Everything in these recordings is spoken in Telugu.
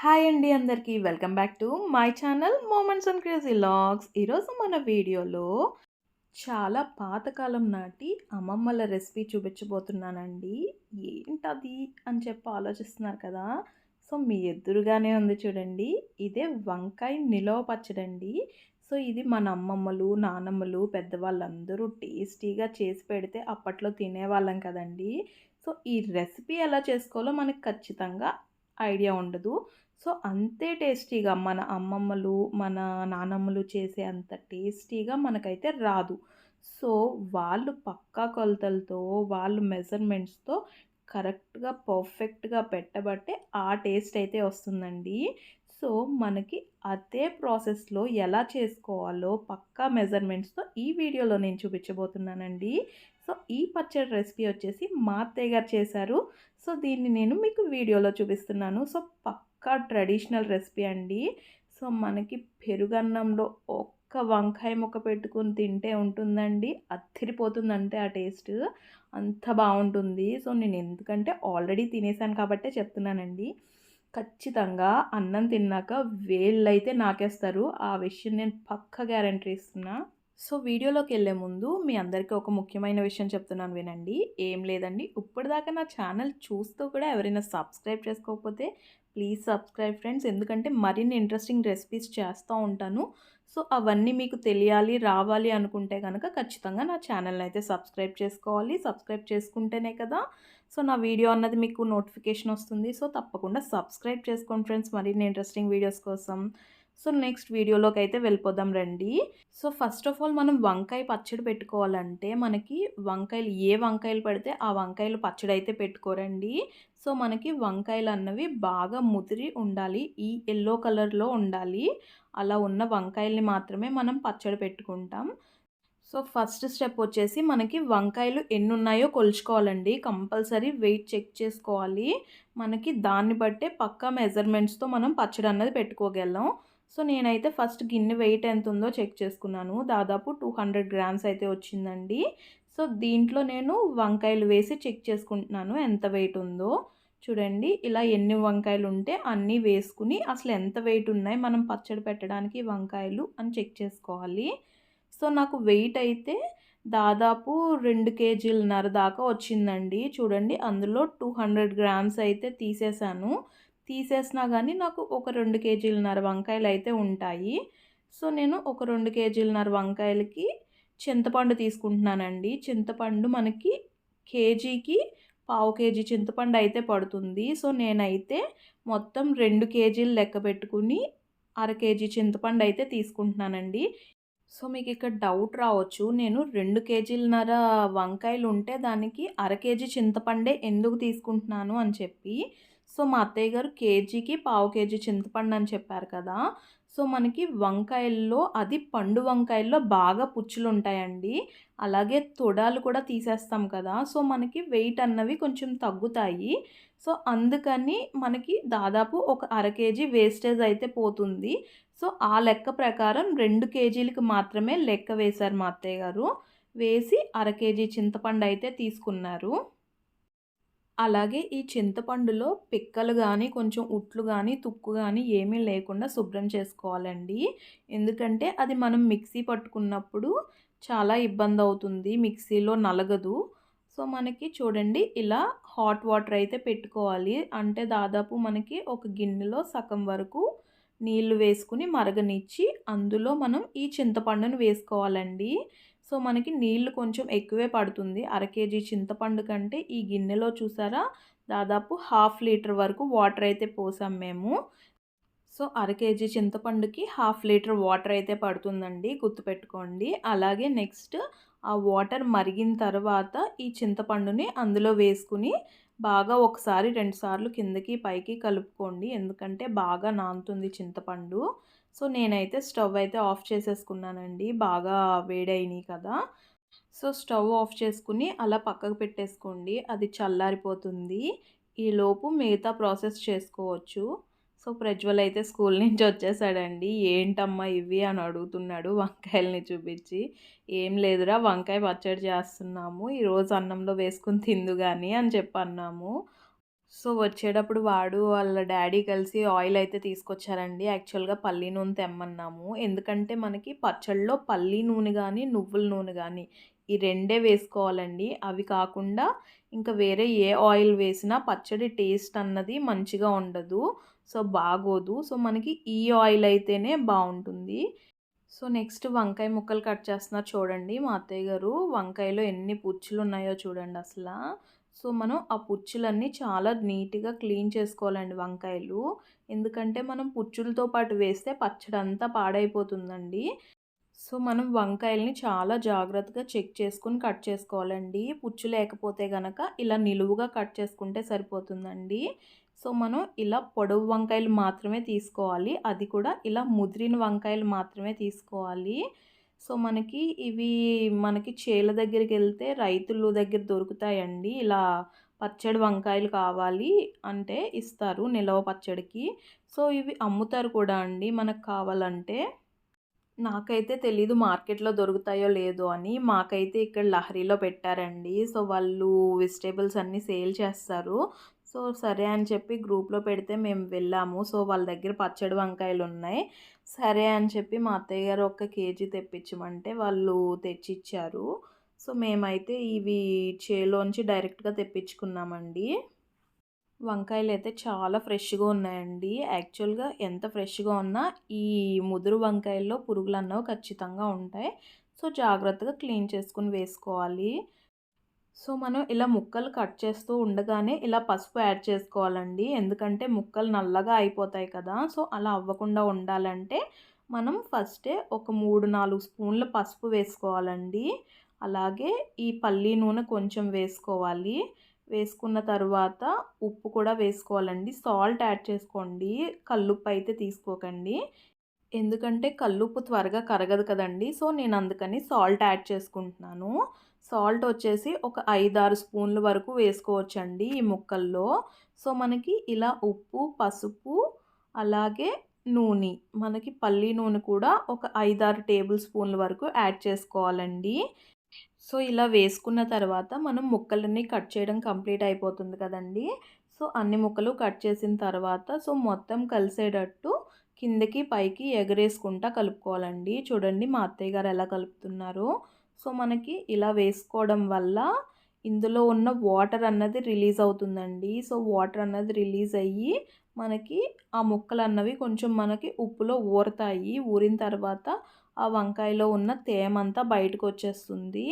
హాయ్ అండి అందరికీ. Welcome back to my channel moments and crazy logs. ఈరోజు మన వీడియోలో చాలా పాతకాలం నాటి అమ్మమ్మల రెసిపీ చూపించబోతున్నానండి. ఏంటది అని చెప్పి ఆలోచిస్తున్నారు కదా. సో మీ ఎదురుగానే ఉంది చూడండి. ఇదే వంకాయ నిలవ పచ్చడండి. సో ఇది మన అమ్మమ్మలు నానమ్మలు పెద్దవాళ్ళందరూ టేస్టీగా చేసి పెడితే అప్పట్లో తినేవాళ్ళం కదండి. సో ఈ రెసిపీ ఎలా చేసుకోవాలో మనకు ఖచ్చితంగా ఐడియా ఉండదు. సో అంతే టేస్టీగా మన అమ్మమ్మలు మన నానమ్మలు చేసే అంత టేస్టీగా మనకైతే రాదు. సో వాళ్ళు పక్కా కొలతలతో వాళ్ళు మెజర్మెంట్స్తో కరెక్ట్గా పర్ఫెక్ట్గా పెట్టబట్టే ఆ టేస్ట్ అయితే వస్తుందండి. సో మనకి అదే ప్రాసెస్లో ఎలా చేసుకోవాలో పక్కా మెజర్మెంట్స్తో ఈ వీడియోలో నేను చూపించబోతున్నానండి. సో ఈ పచ్చడి రెసిపీ వచ్చేసి మా అత్తయ్య గారు చేశారు. సో దీన్ని నేను మీకు వీడియోలో చూపిస్తున్నాను. సో పక్కా ట్రెడిషనల్ రెసిపీ అండి. సో మనకి పెరుగన్నంలో ఒక్క వంకాయ ముక్క పెట్టుకుని తింటే ఉంటుందండి. అత్తిరిపోతుందంటే ఆ టేస్ట్. అంత బాగుంటుంది. సో నేను ఎందుకంటే ఆల్రెడీ తినేసాను కాబట్టే చెప్తున్నానండి. ఖచ్చితంగా అన్నం తిన్నాక వేళ్ళైతే నాకేస్తారు. ఆ విషయం నేను పక్క గ్యారంటీ ఇస్తున్నా. సో వీడియోలోకి వెళ్ళే ముందు మీ అందరికీ ఒక ముఖ్యమైన విషయం చెప్తున్నాను వినండి. ఏం లేదండి. ఇప్పటిదాకా నా ఛానల్ చూస్తూ కూడా ఎవరైనా సబ్స్క్రైబ్ చేసుకోకపోతే ప్లీజ్ సబ్స్క్రైబ్ ఫ్రెండ్స్. ఎందుకంటే మరిన్ని ఇంట్రెస్టింగ్ రెసిపీస్ చేస్తూ ఉంటాను. సో అవన్నీ మీకు తెలియాలి రావాలి అనుకుంటే కనుక ఖచ్చితంగా నా ఛానల్ని అయితే సబ్స్క్రైబ్ చేసుకోవాలి. సబ్స్క్రైబ్ చేసుకుంటేనే కదా. సో నా వీడియో అన్నది మీకు నోటిఫికేషన్ వస్తుంది. సో తప్పకుండా సబ్స్క్రైబ్ చేసుకోండి ఫ్రెండ్స్ మరిన్ని ఇంట్రెస్టింగ్ వీడియోస్ కోసం. సో నెక్స్ట్ వీడియోలోకి అయితే వెళ్ళిపోదాం రండి. సో ఫస్ట్ ఆఫ్ ఆల్ మనం వంకాయ పచ్చడి పెట్టుకోవాలంటే మనకి వంకాయలు ఏ వంకాయలు పడితే ఆ వంకాయలు పచ్చడి అయితే పెట్టుకోరండి. సో మనకి వంకాయలు అన్నవి బాగా ముదిరి ఉండాలి. ఈ ఎల్లో కలర్లో ఉండాలి. అలా ఉన్న వంకాయల్ని మాత్రమే మనం పచ్చడి పెట్టుకుంటాం. సో ఫస్ట్ స్టెప్ వచ్చేసి మనకి వంకాయలు ఎన్ని ఉన్నాయో కొలుచుకోవాలండి. కంపల్సరీ వెయిట్ చెక్ చేసుకోవాలి. మనకి దాన్ని బట్టే పక్కా మెజర్మెంట్స్తో మనం పచ్చడి అన్నది పెట్టుకోగలం. సో నేనైతే ఫస్ట్ గిన్నె వెయిట్ ఎంత ఉందో చెక్ చేసుకున్నాను. దాదాపు టూ హండ్రెడ్ గ్రామ్స్ అయితే వచ్చిందండి. సో దీంట్లో నేను వంకాయలు వేసి చెక్ చేసుకుంటున్నాను ఎంత వెయిట్ ఉందో. చూడండి ఇలా ఎన్ని వంకాయలు ఉంటే అన్నీ వేసుకుని అసలు ఎంత వెయిట్ ఉన్నాయి మనం పచ్చడి పెట్టడానికి వంకాయలు అని చెక్ చేసుకోవాలి. సో నాకు వెయిట్ అయితే దాదాపు రెండు కేజీలన్నర దాకా వచ్చిందండి. చూడండి అందులో టూ హండ్రెడ్ గ్రామ్స్ అయితే తీసేసాను. తీసేసినా కానీ నాకు ఒక రెండు కేజీలన్నర వంకాయలు అయితే ఉంటాయి. సో నేను ఒక రెండు కేజీలన్నర వంకాయలకి చింతపండు తీసుకుంటున్నానండి. చింతపండు మనకి కేజీకి పావు కేజీ చింతపండు అయితే పడుతుంది. సో నేనైతే మొత్తం రెండు కేజీలు లెక్క పెట్టుకుని అర కేజీ చింతపండు అయితే తీసుకుంటున్నానండి. సో మీకు ఇక్కడ డౌట్ రావచ్చు. నేను రెండు కేజీలన్నర వంకాయలు ఉంటే దానికి అర కేజీ చింతపండే ఎందుకు తీసుకుంటున్నాను అని చెప్పి. సో మా అత్తయ్య గారు కేజీకి పావు కేజీ చింతపండు అని చెప్పారు కదా. సో మనకి వంకాయల్లో అది పండు వంకాయల్లో బాగా పుచ్చులు ఉంటాయండి అలాగే తొడాలు కూడా తీసేస్తాం కదా సో మనకి వెయిట్ అన్నవి కొంచెం తగ్గుతాయి. సో అందుకని మనకి దాదాపు ఒక అర కేజీ వేస్టేజ్ అయితే పోతుంది. సో ఆ లెక్క ప్రకారం రెండు కేజీలకు మాత్రమే లెక్క వేశారు మా అత్తయ్య గారు. వేసి అర కేజీ చింతపండు అయితే తీసుకున్నారు. అలాగే ఈ చింతపండులో పిక్కలు కానీ కొంచెం ఉట్లు కానీ తుక్కు కానీ ఏమీ లేకుండా శుభ్రం చేసుకోవాలండి. ఎందుకంటే అది మనం మిక్సీ పట్టుకున్నప్పుడు చాలా ఇబ్బంది అవుతుంది మిక్సీలో నలగదు. సో మనకి చూడండి ఇలా హాట్ వాటర్ అయితే పెట్టుకోవాలి. అంటే దాదాపు మనకి ఒక గిన్నెలో సగం వరకు నీళ్ళు వేసుకుని మరగనిచ్చి అందులో మనం ఈ చింతపండును వేసుకోవాలండి. సో మనకి నీళ్ళు కొంచెం ఎక్కువే పడుతుంది. అర కేజీ చింతపండు కంటే ఈ గిన్నెలో చూసారా? దాదాపు హాఫ్ లీటర్ వరకు వాటర్ అయితే పోసాం మేము. సో అర కేజీ చింతపండుకి హాఫ్ లీటర్ వాటర్ అయితే పడుతుందండి గుర్తుపెట్టుకోండి. అలాగే నెక్స్ట్ ఆ వాటర్ మరిగిన తర్వాత ఈ చింతపండుని అందులో వేసుకుని బాగా ఒకసారి రెండుసార్లు కిందకి పైకి కలుపుకోండి. ఎందుకంటే బాగా నానుతుంది చింతపండు. సో నేనైతే స్టవ్ అయితే ఆఫ్ చేసేసుకున్నానండి. బాగా వేడైనాయి కదా. సో స్టవ్ ఆఫ్ చేసుకుని అలా పక్కకు పెట్టేసుకోండి. అది చల్లారిపోతుంది. ఈలోపు మిగతా ప్రాసెస్ చేసుకోవచ్చు. సో ప్రజ్వల్ అయితే స్కూల్ నుంచి వచ్చేసాడండి. ఏంటమ్మా ఇవి? అని అడుగుతున్నాడు వంకాయల్ని చూపించి. ఏం లేదురా వంకాయ పచ్చడి చేస్తున్నాము. ఈరోజు అన్నంలో వేసుకుని తిందు కానీ అని చెప్పి అన్నాము సో వచ్చేటప్పుడు వాడు వాళ్ళ డాడీ కలిసి ఆయిల్ అయితే తీసుకొచ్చారండి. యాక్చువల్గా పల్లి నూనె తెమ్మన్నాము. ఎందుకంటే మనకి పచ్చళ్ళలో పల్లి నూనె కానీ నువ్వుల నూనె కానీ ఈ రెండే వేసుకోవాలండి. అవి కాకుండా ఇంకా వేరే ఏ ఆయిల్ వేసినా పచ్చడి టేస్ట్ అన్నది మంచిగా ఉండదు. సో బాగోదు. సో మనకి ఈ ఆయిల్ అయితేనే బాగుంటుంది. సో నెక్స్ట్ వంకాయ ముక్కలు కట్ చేస్తున్నారు చూడండి మా అత్తయ్య గారు. వంకాయలో ఎన్ని పుచ్చులు ఉన్నాయో చూడండి అసలు. సో మనం ఆ పుచ్చులన్నీ చాలా నీట్గా క్లీన్ చేసుకోవాలండి వంకాయలు. ఎందుకంటే మనం పుచ్చులతో పాటు వేస్తే పచ్చడి అంతా పాడైపోతుందండి. సో మనం వంకాయల్ని చాలా జాగ్రత్తగా చెక్ చేసుకుని కట్ చేసుకోవాలండి. పుచ్చు లేకపోతే కనుక ఇలా నిలువుగా కట్ చేసుకుంటే సరిపోతుందండి. సో మనం ఇలా పొడవు వంకాయలు మాత్రమే తీసుకోవాలి. అది కూడా ఇలా ముదిరిన వంకాయలు మాత్రమే తీసుకోవాలి. సో మనకి ఇవి మనకి చేల దగ్గరికి వెళ్తే రైతులు దగ్గర దొరుకుతాయండి. ఇలా పచ్చడి వంకాయలు కావాలి అంటే ఇస్తారు నిలవ పచ్చడికి. సో ఇవి అమ్ముతారు కూడా అండి. మనకు కావాలంటే నాకైతే తెలీదు మార్కెట్లో దొరుకుతాయో లేదో అని. మాకైతే ఇక్కడ లహరీలో పెట్టారండి. సో వాళ్ళు వెజిటేబుల్స్ అన్నీ సేల్ చేస్తారు. సో సరే అని చెప్పి గ్రూప్లో పెడితే మేము వెళ్ళాము. సో వాళ్ళ దగ్గర పచ్చడి వంకాయలు ఉన్నాయి. సరే అని చెప్పి మా అత్తయ్య గారు ఒక కేజీ తెప్పించమంటే వాళ్ళు తెచ్చిచ్చారు. సో మేమైతే ఇవి చేలోంచి డైరెక్ట్గా తెప్పించుకున్నామండి. వంకాయలు అయితే చాలా ఫ్రెష్గా ఉన్నాయండి. యాక్చువల్గా ఎంత ఫ్రెష్గా ఉన్నా ఈ ముదురు వంకాయల్లో పురుగులు అన్నవి ఖచ్చితంగా ఉంటాయి. సో జాగ్రత్తగా క్లీన్ చేసుకుని వేసుకోవాలి. సో మనం ఇలా ముక్కలు కట్ చేస్తూ ఉండగానే ఇలా పసుపు యాడ్ చేసుకోవాలండి. ఎందుకంటే ముక్కలు నల్లగా అయిపోతాయి కదా. సో అలా అవ్వకుండా ఉండాలంటే మనం ఫస్టే ఒక మూడు నాలుగు స్పూన్ల పసుపు వేసుకోవాలండి. అలాగే ఈ పల్లీ నూనె కొంచెం వేసుకోవాలి. వేసుకున్న తర్వాత ఉప్పు కూడా వేసుకోవాలండి. సాల్ట్ యాడ్ చేసుకోండి. కల్లుప్పు అయితే తీసుకోకండి. ఎందుకంటే కల్లుప్పు త్వరగా కరగదు కదండి. సో నేను అందుకని సాల్ట్ యాడ్ చేసుకుంటున్నాను. సాల్ట్ వచ్చేసి ఒక ఐదారు స్పూన్ల వరకు వేసుకోవచ్చండి ఈ ముక్కల్లో. సో మనకి ఇలా ఉప్పు పసుపు అలాగే నూనె మనకి పల్లి నూనె కూడా ఒక ఐదారు టేబుల్ స్పూన్ల వరకు యాడ్ చేసుకోవాలండి. సో ఇలా వేసుకున్న తర్వాత మనం ముక్కలన్నీ కట్ చేయడం కంప్లీట్ అయిపోతుంది కదండి. సో అన్ని ముక్కలు కట్ చేసిన తర్వాత సో మొత్తం కలిసేటట్టు కిందకి పైకి ఎగరేసుకుంటా కలుపుకోవాలండి. చూడండి మా అత్తయ్య గారు ఎలా కలుపుతున్నారో. సో మనకి ఇలా వేసుకోవడం వల్ల ఇందులో ఉన్న వాటర్ అన్నది రిలీజ్ అవుతుందండి. సో వాటర్ అన్నది రిలీజ్ అయ్యి మనకి ఆ ముక్కలు అన్నవి కొంచెం మనకి ఉప్పులో ఊరుతాయి. ఊరిన తర్వాత ఆ వంకాయలో ఉన్న తేమంతా బయటకు వచ్చేస్తుంది.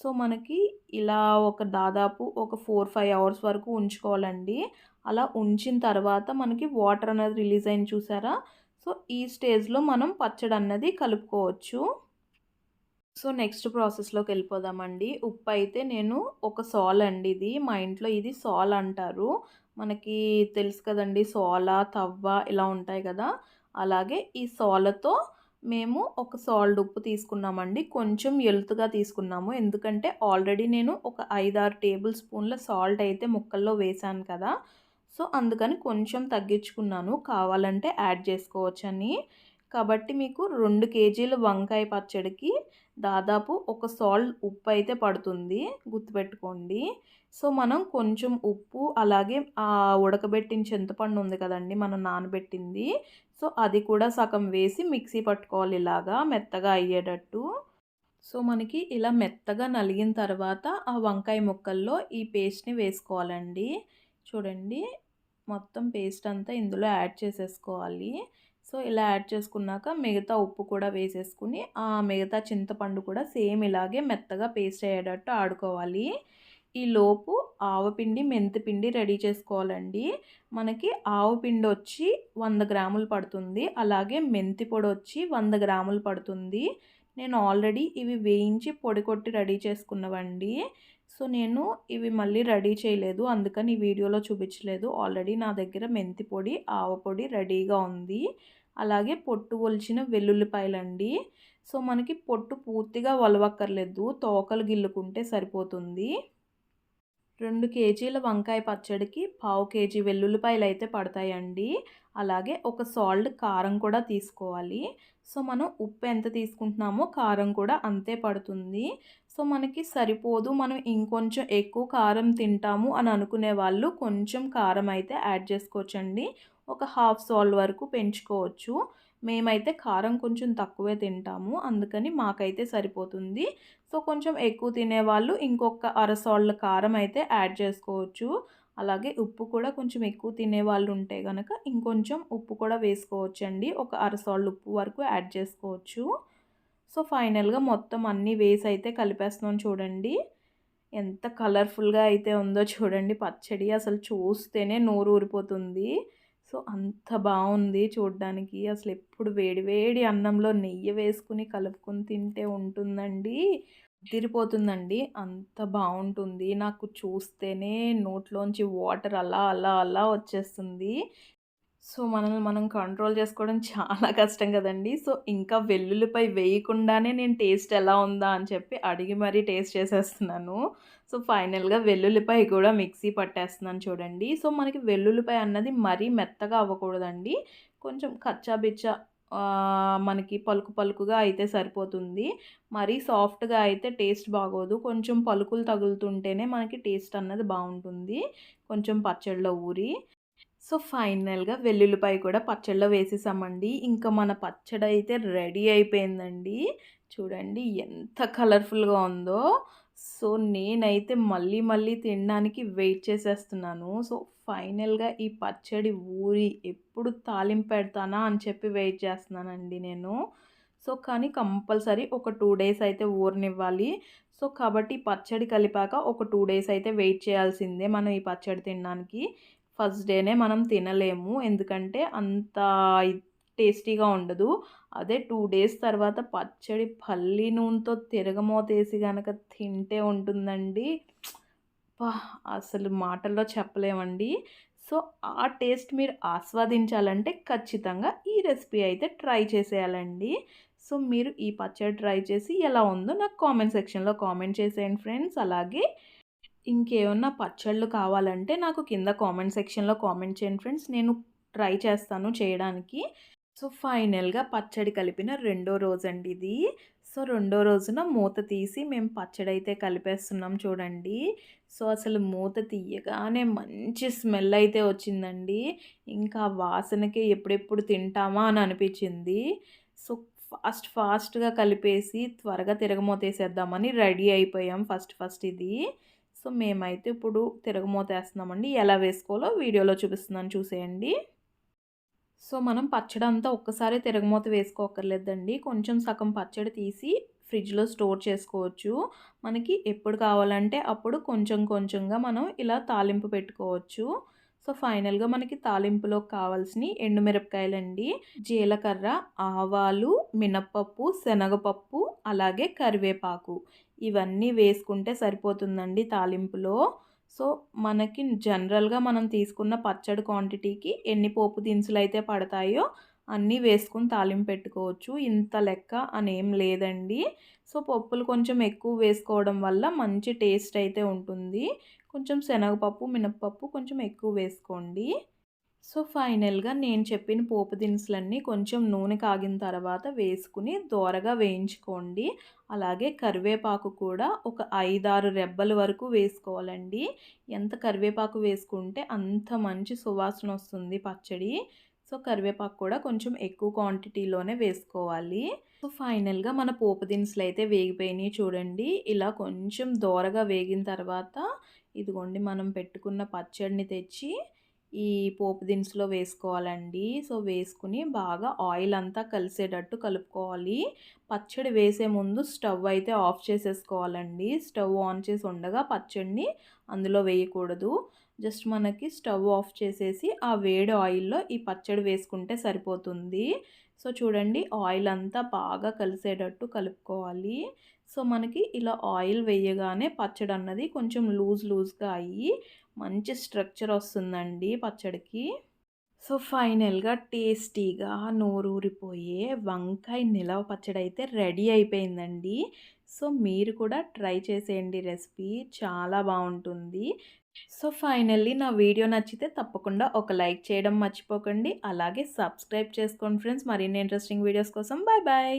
సో మనకి ఇలా ఒక దాదాపు ఒక ఫోర్ ఫైవ్ అవర్స్ వరకు ఉంచుకోవాలండి. అలా ఉంచిన తర్వాత మనకి వాటర్ అనేది రిలీజ్ అయింది చూసారా? సో ఈ స్టేజ్లో మనం పచ్చడి అన్నది కలుపుకోవచ్చు. సో నెక్స్ట్ ప్రాసెస్లోకి వెళ్ళిపోదామండి ఉప్పు అయితే నేను ఒక సాల్ అండి ఇది. మా ఇంట్లో ఇది సాల్ అంటారు. మనకి తెలుసు కదండి సోల తవ్వ ఇలా ఉంటాయి కదా. అలాగే ఈ సోలతో మేము ఒక సాల్ట్ ఉప్పు తీసుకున్నామండి. కొంచెం ఎలుతుగా తీసుకున్నాము. ఎందుకంటే ఆల్రెడీ నేను ఒక ఐదారు టేబుల్ స్పూన్ల సాల్ట్ అయితే ముక్కల్లో వేశాను కదా. సో అందుకని కొంచెం తగ్గించుకున్నాను. కావాలంటే యాడ్ చేసుకోవచ్చని. కాబట్టి మీకు రెండు కేజీల వంకాయ పచ్చడికి దాదాపు ఒక సాల్ట్ ఉప్పు అయితే పడుతుంది గుర్తుపెట్టుకోండి. సో మనం కొంచెం ఉప్పు అలాగే ఆ ఉడకబెట్టిన చింతపండు ఉంది కదండి మనం నానబెట్టింది. సో అది కూడా సగం వేసి మిక్సీ పట్టుకోవాలి ఇలాగా మెత్తగా అయ్యేటట్టు. సో మనకి ఇలా మెత్తగా నలిగిన తర్వాత ఆ వంకాయ ముక్కల్లో ఈ పేస్ట్ని వేసుకోవాలండి. చూడండి మొత్తం పేస్ట్ అంతా ఇందులో యాడ్ చేసేసుకోవాలి. సో ఇలా యాడ్ చేసుకున్నాక మిగతా ఉప్పు కూడా వేసేసుకుని ఆ మిగతా చింతపండు కూడా సేమ్ ఇలాగే మెత్తగా పేస్ట్ అయ్యేటట్టు ఆడుకోవాలి. ఈ లోపు ఆవపిండి మెంతిపిండి రెడీ చేసుకోవాలండి. మనకి ఆవపిండి వచ్చి వంద గ్రాములు పడుతుంది. అలాగే మెంతి పొడి వచ్చి వంద గ్రాములు పడుతుంది. నేను ఆల్రెడీ ఇవి వేయించి పొడి కొట్టి రెడీ చేసుకున్నవండి. సో నేను ఇవి మళ్ళీ రెడీ చేయలేదు. అందుకని ఈ వీడియోలో చూపించలేదు. ఆల్రెడీ నా దగ్గర మెంతి పొడి ఆవ పొడి రెడీగా ఉంది. అలాగే పొట్టు ఒలిచిన వెల్లుల్లిపాయలండి. సో మనకి పొట్టు పూర్తిగా వలవక్కర్లేదు. తోకలు గిల్లుకుంటే సరిపోతుంది. రెండు కేజీల వంకాయ పచ్చడికి పావు కేజీ వెల్లుల్లిపాయలు అయితే పడతాయండి. అలాగే ఒక సాల్ట్ కారం కూడా తీసుకోవాలి. సో మనం ఉప్పు ఎంత తీసుకుంటున్నామో కారం కూడా అంతే పడుతుంది. సో మనకి సరిపోదు. మనం ఇంకొంచెం ఎక్కువ కారం తింటాము అని అనుకునే వాళ్ళు కొంచెం కారం అయితే యాడ్ చేసుకోవచ్చండి. ఒక హాఫ్ సాల్ట్ వరకు పెంచుకోవచ్చు. మేమైతే కారం కొంచెం తక్కువే తింటాము. అందుకని మాకైతే సరిపోతుంది. సో కొంచెం ఎక్కువ తినేవాళ్ళు ఇంకొక అరసాళ్ళ కారం అయితే యాడ్ చేసుకోవచ్చు. అలాగే ఉప్పు కూడా కొంచెం ఎక్కువ తినేవాళ్ళు ఉంటే కనుక ఇంకొంచెం ఉప్పు కూడా వేసుకోవచ్చండి. ఒక అరసాళ్ళు ఉప్పు వరకు యాడ్ చేసుకోవచ్చు. సో ఫైనల్గా మొత్తం అన్నీ వేసి అయితే కలిపేస్తున్నాం చూడండి. ఎంత కలర్ఫుల్గా అయితే ఉందో చూడండి. పచ్చడి అసలు చూస్తేనే నోరు ఊరిపోతుంది. సో అంత బాగుంది చూడడానికి. అసలు ఎప్పుడు వేడివేడి అన్నంలో నెయ్యి వేసుకుని కలుపుకొని తింటే ఉంటుందండి. తిరిపోతుందండి అంత బాగుంటుంది నాకు చూస్తేనే నోట్లోంచి వాటర్ అలా అలా అలా వచ్చేస్తుంది. సో మనల్ని మనం కంట్రోల్ చేసుకోవడం చాలా కష్టం కదండి. సో ఇంకా వెల్లుల్లిపై వేయకుండానే నేను టేస్ట్ ఎలా ఉందా అని చెప్పి అడిగి మరీ టేస్ట్ చేసేస్తున్నాను. సో ఫైనల్గా వెల్లుల్లిపై కూడా మిక్సీ పట్టేస్తున్నాను చూడండి. సో మనకి వెల్లుల్లిపై అన్నది మరీ మెత్తగా అవ్వకూడదండి. కొంచెం కచ్చాబిచ్చా మనకి పలుకు పలుకుగా అయితే సరిపోతుంది. మరీ సాఫ్ట్గా అయితే టేస్ట్ బాగోదు. కొంచెం పలుకులు తగులుతుంటేనే మనకి టేస్ట్ అన్నది బాగుంటుంది. కొంచెం పచ్చళ్ళలో ఊరి. సో ఫైనల్గా వెల్లుల్లిపాయ కూడా పచ్చళ్ళలో వేసేసామండి. ఇంకా మన పచ్చడి అయితే రెడీ అయిపోయిందండి. చూడండి ఎంత కలర్ఫుల్గా ఉందో. సో నేనైతే మళ్ళీ మళ్ళీ తినడానికి వెయిట్ చేసేస్తున్నాను. సో ఫైనల్గా ఈ పచ్చడి ఊరి ఎప్పుడు తాలింపు పెడతానా అని చెప్పి వెయిట్ చేస్తున్నానండి నేను. సో కానీ కంపల్సరీ ఒక టూ డేస్ అయితే ఊరనివ్వాలి. సో కాబట్టి పచ్చడి కలిపాక ఒక టూ డేస్ అయితే వెయిట్ చేయాల్సిందే మనం ఈ పచ్చడి తినడానికి. ఫస్ట్ డేనే మనం తినలేము. ఎందుకంటే అంత టేస్టీగా ఉండదు. అదే టూ డేస్ తర్వాత పచ్చడి పల్లి నూనెతో తిరగమోతేసి కనుక తింటే ఉంటుందండి. అసలు మాటల్లో చెప్పలేమండి. సో ఆ టేస్ట్ మీరు ఆస్వాదించాలంటే ఖచ్చితంగా ఈ రెసిపీ అయితే ట్రై చేసేయాలండి. సో మీరు ఈ పచ్చడి ట్రై చేసి ఎలా ఉందో నాకు కామెంట్ సెక్షన్లో కామెంట్ చేసేయండి ఫ్రెండ్స్. అలాగే ఇంకేమన్నా పచ్చళ్ళు కావాలంటే నాకు కింద కామెంట్ సెక్షన్లో కామెంట్ చేయండి ఫ్రెండ్స్. నేను ట్రై చేస్తాను చేయడానికి. సో ఫైనల్గా పచ్చడి కలిపిన రెండో రోజు అండి ఇది. సో రెండో రోజున మూత తీసి మేము పచ్చడి అయితే కలిపేస్తున్నాం చూడండి. సో అసలు మూత తీయగానే మంచి స్మెల్ అయితే వచ్చిందండి. ఇంకా వాసనకి ఎప్పుడెప్పుడు తింటామా అని అనిపించింది. సో ఫాస్ట్ ఫాస్ట్గా కలిపేసి త్వరగా తిరగమూతేసేద్దామని రెడీ అయిపోయాం ఫస్ట్ ఫస్ట్ ఇది. సో మేమైతే ఇప్పుడు తిరగమూత వేస్తున్నామండి ఎలా వేసుకోవాలో వీడియోలో చూపిస్తున్నాను చూసేయండి. సో మనం పచ్చడి అంతా ఒక్కసారి తిరగమూత వేసుకోకర్లేదండి కొంచెం సగం పచ్చడి తీసి ఫ్రిడ్జ్లో స్టోర్ చేసుకోవచ్చు. మనకి ఎప్పుడు కావాలంటే అప్పుడు కొంచెం కొంచెంగా మనం ఇలా తాలింపు పెట్టుకోవచ్చు. సో ఫైనల్గా మనకి తాలింపులో కావాల్సిన ఎండుమిరపకాయలండి. జీలకర్ర ఆవాలు మినప్పప్పు శనగపప్పు అలాగే కరివేపాకు. ఇవన్నీ వేసుకుంటే సరిపోతుందండి తాలింపులో. సో మనకి జనరల్గా మనం తీసుకున్న పచ్చడి క్వాంటిటీకి ఎన్ని పోపు దినుసులు అయితే పడతాయో అన్నీ వేసుకుని తాలింపు పెట్టుకోవచ్చు. ఇంత లెక్క అనేం లేదండి. సో పప్పులు కొంచెం ఎక్కువ వేసుకోవడం వల్ల మంచి టేస్ట్ అయితే ఉంటుంది. కొంచెం శనగపప్పు మినప్పప్పు కొంచెం ఎక్కువ వేసుకోండి. సో ఫైనల్గా నేను చెప్పిన పోపు దినుసులన్నీ కొంచెం నూనె కాగిన తర్వాత వేసుకుని దోరగా వేయించుకోండి. అలాగే కరివేపాకు కూడా ఒక ఐదారు రెబ్బల వరకు వేసుకోవాలండి. ఎంత కరివేపాకు వేసుకుంటే అంత మంచి సువాసన వస్తుంది పచ్చడి. సో కరివేపాకు కూడా కొంచెం ఎక్కువ క్వాంటిటీలోనే వేసుకోవాలి. సో ఫైనల్గా మన పోపు దినుసులు అయితే వేగిపోయినాయి చూడండి. ఇలా కొంచెం దోరగా వేగిన తర్వాత ఇదిగోండి మనం పెట్టుకున్న పచ్చడిని తెచ్చి ఈ పోపు దినుసులో వేసుకోవాలండి. సో వేసుకుని బాగా ఆయిల్ అంతా కలిసేటట్టు కలుపుకోవాలి. పచ్చడి వేసే ముందు స్టవ్ అయితే ఆఫ్ చేసేసుకోవాలండి. స్టవ్ ఆన్ చేసి ఉండగా పచ్చడిని అందులో వేయకూడదు. జస్ట్ మనకి స్టవ్ ఆఫ్ చేసేసి ఆ వేడి ఆయిల్లో ఈ పచ్చడి వేసుకుంటే సరిపోతుంది. సో చూడండి ఆయిల్ అంతా బాగా కలిసేటట్టు కలుపుకోవాలి. సో మనకి ఇలా ఆయిల్ వేయగానే పచ్చడి అన్నది కొంచెం లూజ్ లూజ్గా అయ్యి మంచి స్ట్రక్చర్ వస్తుందండి పచ్చడికి. సో ఫైనల్గా టేస్టీగా నోరూరిపోయే వంకాయ నిలవ పచ్చడి అయితే రెడీ అయిపోయిందండి. సో మీరు కూడా ట్రై చేసేయండి రెసిపీ చాలా బాగుంటుంది. సో ఫైనల్లీ నా వీడియో నచ్చితే తప్పకుండా ఒక లైక్ చేయడం మర్చిపోకండి. అలాగే సబ్స్క్రైబ్ చేసుకోండి ఫ్రెండ్స్. మరిన్ని ఇంట్రెస్టింగ్ వీడియోస్ కోసం బాయ్ బాయ్